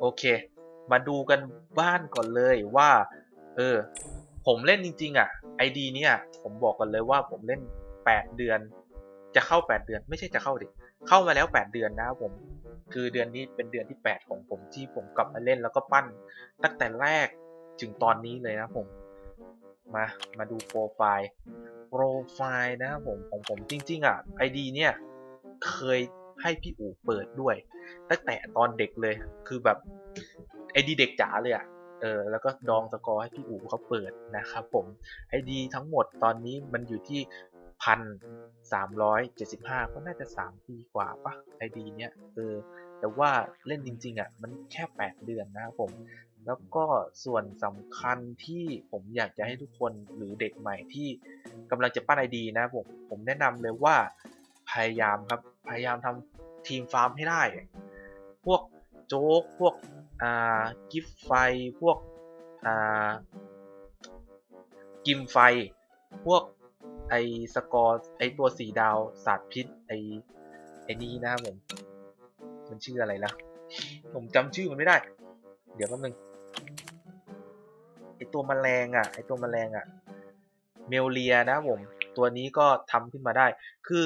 โอเค มาดูกันบ้านก่อนเลยว่า เออ ผมเล่นจริง ๆ อะไอดีเนี่ย ผมบอกกันเลยว่าผมเล่น 8 เดือน จะเข้า 8 เดือน ไม่ใช่จะเข้าดิเข้ามาแล้ว 8 เดือนนะผม คือเดือนนี้เป็นเดือนที่ 8 ของผมที่ผมกลับมาเล่นแล้วก็ปั้น ตั้งแต่แรกถึงตอนนี้เลยนะผม มา มาดูโปรไฟล์ โปรไฟล์นะครับผมของผมจริง ๆ อะไอดีเนี่ย เคย ให้พี่อู๋เปิดด้วย ตั้งแต่ตอนเด็กเลย คือแบบไอดีเด็กจ๋าเลยอะเออแล้วก็ดองสกอร์ให้พี่อู๋เขาเปิดนะครับผมไอดีทั้งหมดตอนนี้มันอยู่ที่พันสามร้อยเจ็ดสิบห้าก็น่าจะสามปีกว่าปะไอดีเนี้ยเออแต่ว่าเล่นจริงๆอะมันแค่แปดเดือนนะครับผม แล้วก็ส่วนสำคัญที่ผมอยากจะให้ทุกคนหรือเด็กใหม่ที่กำลังจะปั้นไอดีนะผมผมแนะนำเลยว่า พยายามครับ พยายามทำทีมฟาร์มให้ได้ พวกโจ๊ก พวกอ่ากิฟไฟ พวกอ่ากิมไฟ พวกไอสกอร์ไอตัวสีดาวศาสตร์พิษไอไอนี้นะครับผม มันชื่ออะไรนะผมจำชื่อมันไม่ได้ เดี๋ยวแป๊บนึงไอตัวแมลงอะไอตัวแมลงอะ เมลเลียนะครับผม ตัวนี้ก็ทำขึ้นมาได้ คือ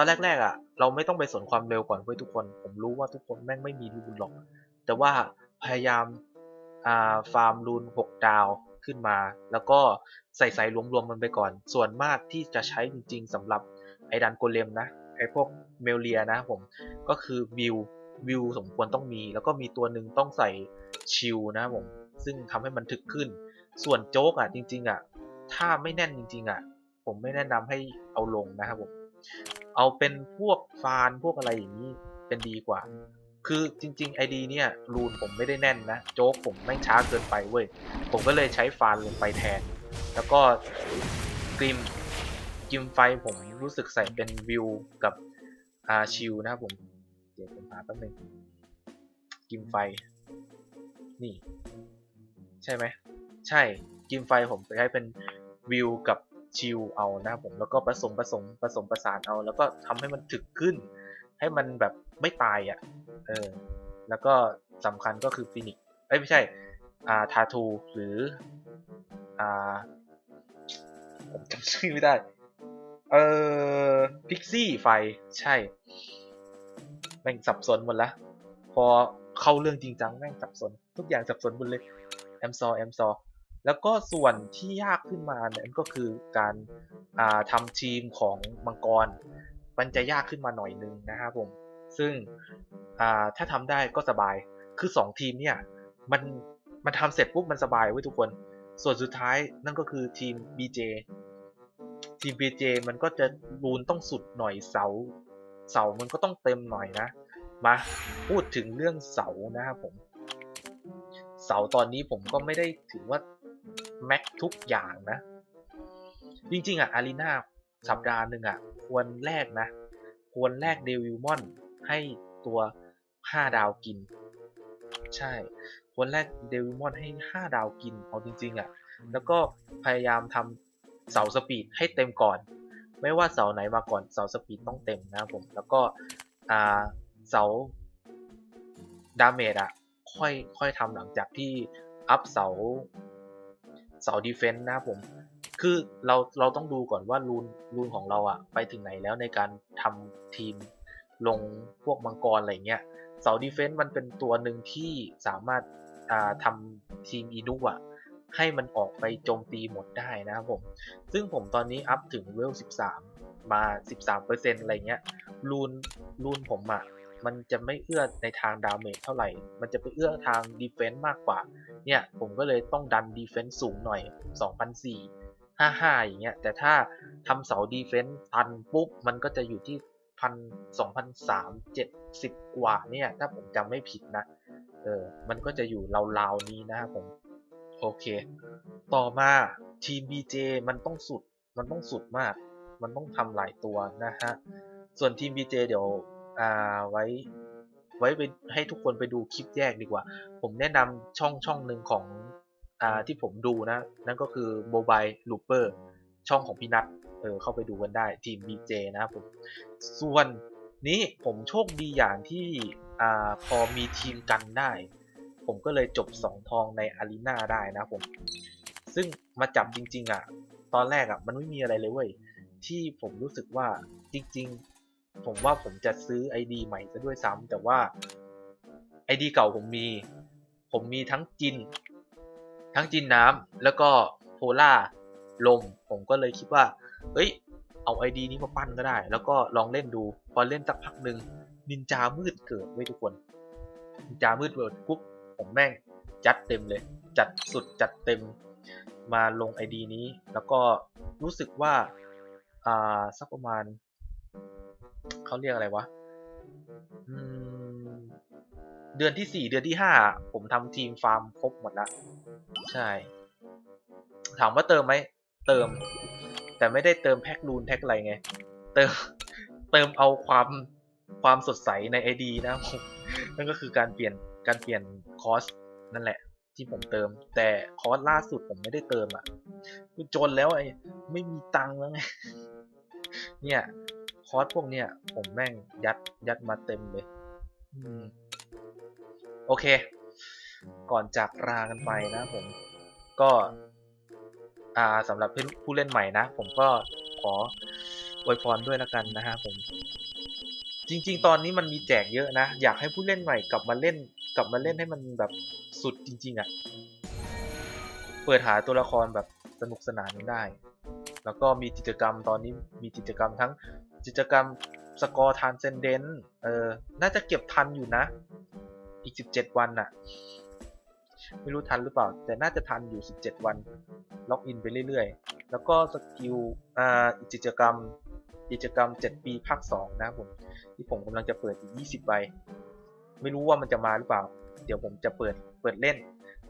อนแรกๆอะ เราไม่ต้องไปสนความเร็วก่อนเว้ยทุกคน ผมรู้ว่าทุกคนแม่งไม่มีรูนหรอก แต่ว่าพยายามอ่าฟาร์มรูน6ดาวขึ้นมา แล้วก็ใส่ใส่รวมๆมันไปก่อน ส่วนมากที่จะใช้จริงๆสำหรับไอดันโกเลมนะไอพวกเมลเลียนะผมก็คือวิววิวสมควรต้องมี แล้วก็มีตัวหนึ่งต้องใส่ชิลนะผมซึ่งทำให้มันถึกขึ้น ส่วนโจ๊กอะจริง ๆ อะ ถ้าไม่แน่นจริง ๆ อะ ผมไม่แนะนำให้เอาลงนะครับผม เอาเป็นพวกฟานพวกอะไรอย่างนี้เป็นดีกว่า คือจริงๆไอดีเนี่ยรูนผมไม่ได้แน่นนะ โจ๊กผมไม่ช้าเกินไปเว้ย ผมก็เลยใช้ฟานลงไปแทน แล้วก็กริมกิมไฟผมรู้สึกใส่เป็นวิวกับอาชิลนะครับผมเดี๋ยวผมหาแป๊บนึงกิมไฟ นี่ ใช่ไหม ใช่กิมไฟผมใช้เป็นวิวกับ ชิลเอานะครับผมแล้วก็ผสมผสมผสมประสานเอา แล้วก็ทำให้มันถึกขึ้น ให้มันแบบไม่ตายอะเออแล้วก็สำคัญก็คือฟินิกเอ้ยไม่ใช่อ่าทาทูหรืออ่าผมจำชื่อไม่ได้เออพิกซี่ไฟใช่แม่งสับสนหมดละพอเข้าเรื่องจริงจังแม่งสับสน ทุกอย่างสับสนหมดเลยแอมซอแอมซอ แล้วก็ส่วนที่ยากขึ้นมาเนี่ยก็คือการาทำทีมของมังกร มันจะยากขึ้นมาหน่อยนึงนะครับผม ซึ่งถ้าทำได้ก็สบาย คือ 2 ทีมเนี่ยมันมันทำเสร็จปุ๊บมันสบายไว้ทุกคน ส่วนสุดท้ายนั่นก็คือทีม BJ ทีม BJ มันก็จะรูนต้องสุดหน่อยเสา เสามันก็ต้องเต็มหน่อยนะ มาพูดถึงเรื่องเสานะครับผม เสาตอนนี้ผมก็ไม่ได้ถือว่า แม็กทุกอย่างนะ จริงๆอะอารีนาสัปดาห์หนึ่งอะ ควรแลกนะ ควรแลกเดวิลมอนให้ตัว 5 ดาวกิน ใช่ ควรแลกเดวิลมอนให้ 5 ดาวกิน เอาจริง ๆอะ แล้วก็พยายามทำเสาสปีดให้เต็มก่อน ไม่ว่าเสาไหนมาก่อนเสาสปีดต้องเต็มนะครับผม แล้วก็เสาดาเมจอะ ค่อยค่อยทำหลังจากที่อัพเสา เสาดีเฟนต์นะครับผม คือเราเราต้องดูก่อนว่ารูนรูนของเราอะไปถึงไหนแล้วในการทำทีมลงพวกมังกรอะไรเงี้ยเสาดีเฟนต์มันเป็นตัวหนึ่งที่สามารถาทำทีมอีนุอะให้มันออกไปโจมตีหมดได้นะครับผม ซึ่งผมตอนนี้อัพถึงเวล 13 มา 13%อะไรเงี้ยรูนรูนผมอะ มันจะไม่เอื้อในทางดาเมจเท่าไหร่ มันจะไปเอื้อทางดีเฟนต์มากกว่า เนี่ยผมก็เลยต้องดันดีเฟนต์สูงหน่อย 2,004ห้าห้าอย่างเงี้ย แต่ถ้าทำเสาดีเฟนต์พันปุ๊บ มันก็จะอยู่ที่พันสองพันสามเจ็ดสิบกว่าเนี่ย ถ้าผมจำไม่ผิดนะ เออ มันก็จะอยู่ราวๆนี้นะครับผม โอเค ต่อมาทีม BJ มันต้องสุด มันต้องสุดมาก มันต้องทำหลายตัวนะฮะ ส่วนทีม BJ เดี๋ยว อ่าไว้ไว้ไปให้ทุกคนไปดูคลิปแยกดีกว่า ผมแนะนำช่องช่องหนึ่งของอ่าที่ผมดูนะ นั่นก็คือ Mobile Looper ช่องของพี่นัทเออเข้าไปดูกันได้ทีม BJ นะผม ส่วนนี้ผมโชคดีอย่างที่อ่าพอมีทีมกันได้ ผมก็เลยจบ2ทองในอารีนาได้นะผม ซึ่งมาจับจริง ๆ อะ ตอนแรกอะ มันไม่มีอะไรเลยเว้ย ที่ผมรู้สึกว่าจริง ๆ ผมว่าผมจะซื้อ ID ใหม่ซะด้วยซ้ำแต่ว่า ID เก่าผมมี ผมมีทั้งจิน ทั้งจินน้ำแล้วก็โพล่าลม ผมก็เลยคิดว่า เอ้ย เอา ID นี้มาปั้นก็ได้ แล้วก็ลองเล่นดู พอเล่นสักพักหนึ่งนินจามืดเกิดไว้ทุกคน นินจามืดเกิดปุ๊บผมแม่งจัดเต็มเลย จัดสุดจัดเต็มมาลง ID นี้ แล้วก็รู้สึกว่า อ่า สักประมาณ เขาเรียกอะไรวะเดือนที่สี่เดือนที่ห้าผมทำทีมฟาร์มครบหมดแล้วใช่ ถามว่าเติมไหมเติม แต่ไม่ได้เติมแพ็กรูนแพ็กอะไรไง เติมเติมเอาความความสดใสใน ID นะผมนั่นก็คือการเปลี่ยนการเปลี่ยนคอสนั่นแหละ ที่ผมเติม แต่คอสล่าสุดผมไม่ได้เติมอะคือจนแล้วไอ้ไม่มีตังค์แล้วไงเนี่ย คอสพวกเนี้ยผมแม่งยัดยัดมาเต็มเลยอืมโอเค ก่อนจากลากันไปนะผมก็อ่าสำหรับผู้เล่นใหม่นะ ผมก็ขออวยพรด้วยละกันนะฮะผม จริง ๆ ตอนนี้มันมีแจกเยอะนะ อยากให้ผู้เล่นใหม่กลับมาเล่น กลับมาเล่นให้มันแบบสุดจริง ๆอะ่ะ เปิดหาตัวละครแบบสนุกสนานได้ แล้วก็มีกิจกรรมตอนนี้มีกิจกรรมทั้ง กิจกรรมสกอร์ทานเซนเดนเออ น่าจะเก็บทันอยู่นะ อีก 17 วันน่ะ ไม่รู้ทันหรือเปล่า แต่น่าจะทันอยู่ 17 วัน ล็อกอินไปเรื่อยๆ แล้วก็สกิลอ่าอีกกิจกรรม กิจกรรม 7 ปีภาค 2 นะผม ที่ผมกำลังจะเปิดอีก 20 ใบ ไม่รู้ว่ามันจะมาหรือเปล่า เดี๋ยวผมจะเปิด เปิดเล่น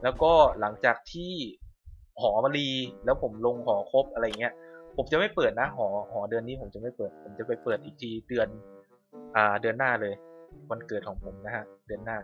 แล้วก็หลังจากที่หอมารีแล้วผมลงหอครบอะไรเงี้ย ผมจะไม่เปิดนะ หอหอเดือนนี้ผมจะไม่เปิด ผมจะไปเปิดอีกทีเดือน อ่า เดือนหน้าเลย วันเกิดของผมนะฮะ เดือนหน้า